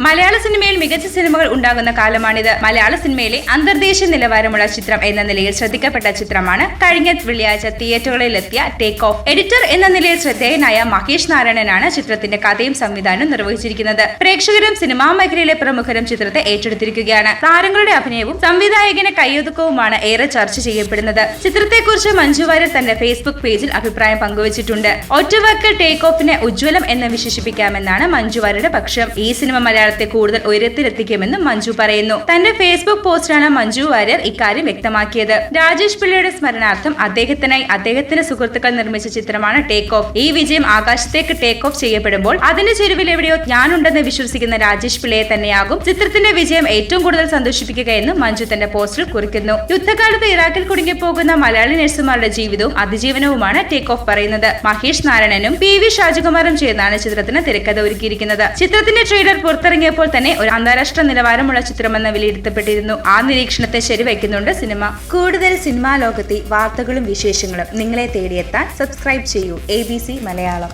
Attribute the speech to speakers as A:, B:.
A: മലയാള സിനിമയിൽ മികച്ച സിനിമകൾ ഉണ്ടാകുന്ന കാലമാണിത്. മലയാള സിനിമയിലെ അന്തർദേശീയ നിലവാരമുള്ള ചിത്രം എന്ന നിലയിൽ ശ്രദ്ധിക്കപ്പെട്ട ചിത്രമാണ് കഴിഞ്ഞ വെള്ളിയാഴ്ച തിയേറ്ററുകളിലെത്തിയ ടേക്ക് ഓഫ് എഡിറ്റർ എന്ന നിലയിൽ ശ്രദ്ധേയനായ മഹേഷ് നാരായണനാണ് ചിത്രത്തിന്റെ കഥയും സംവിധാനവും നിർവഹിച്ചിരിക്കുന്നത്. പ്രേക്ഷകരും സിനിമാ മേഖലയിലെ പ്രമുഖരും ചിത്രത്തെ ഏറ്റെടുത്തിരിക്കുകയാണ്. താരങ്ങളുടെ അഭിനയവും സംവിധായകന്റെ കയ്യൊതുക്കവുമാണ് ഏറെ ചർച്ച ചെയ്യപ്പെടുന്നത്. ചിത്രത്തെക്കുറിച്ച് മഞ്ജു വാര്യർ തന്റെ ഫേസ്ബുക്ക് പേജിൽ അഭിപ്രായം പങ്കുവച്ചിട്ടുണ്ട്. ഒറ്റവർക്ക് ടേക്ക് ഓഫിനെ ഉജ്ജ്വലം എന്ന് വിശേഷിപ്പിക്കാമെന്നാണ് മഞ്ജു വാര്യരുടെ പക്ഷം. ഈ സിനിമ മലയാളത്തെ കൂടുതൽ ഉയരത്തിലെത്തിക്കുമെന്നും മഞ്ജു പറയുന്നു. തന്റെ ഫേസ്ബുക്ക് പോസ്റ്റിലാണ് മഞ്ജു വാര്യർ ഇക്കാര്യം വ്യക്തമാക്കിയത്. രാജേഷ് പിള്ളയുടെ സ്മരണാർത്ഥം അദ്ദേഹത്തിനായി അദ്ദേഹത്തിന്റെ സുഹൃത്തുക്കൾ നിർമ്മിച്ച ചിത്രമാണ് ടേക്ക് ഓഫ് ഈ വിജയം ആകാശത്തേക്ക് ടേക്ക് ഓഫ് ചെയ്യപ്പെടുമ്പോൾ അതിന്റെ ചെരുവിൽ എവിടെയോ ഞാനുണ്ടെന്ന് വിശ്വസിക്കുന്ന രാജേഷ് പിള്ളയെ തന്നെയാകും ചിത്രത്തിന്റെ വിജയം ഏറ്റവും കൂടുതൽ സന്തോഷിപ്പിക്കുക എന്നും മഞ്ജു തന്റെ പോസ്റ്റിൽ കുറിക്കുന്നു. യുദ്ധകാലത്ത് ഇറാഖിൽ കുടുങ്ങിപ്പോകുന്ന മലയാളി നഴ്സുമാരുടെ ജീവിതവും അതിജീവനവുമാണ് ടേക്ക് ഓഫ് പറയുന്നത്. മഹേഷ് നാരായണനും പി വി ഷാജകുമാറും ചേർന്നാണ് ചിത്രത്തിന് തിരക്കഥ ഒരുക്കിയിരിക്കുന്നത്. ചിത്രത്തിന്റെ ട്രെയിലർ പുറത്തിറങ്ങിയപ്പോൾ തന്നെ ഒരു അന്താരാഷ്ട്ര നിലവാരമുള്ള ചിത്രമെന്ന് വിലയിരുത്തപ്പെട്ടിരുന്നു. ആ നിരീക്ഷണത്തെ ശരിവയ്ക്കുന്നുണ്ട് സിനിമ. കൂടുതൽ സിനിമാ ലോകത്തെ വാർത്തകളും വിശേഷങ്ങളും നിങ്ങളെ തേടിയെത്താൻ സബ്സ്ക്രൈബ് ചെയ്യൂ. എ മലയാളം.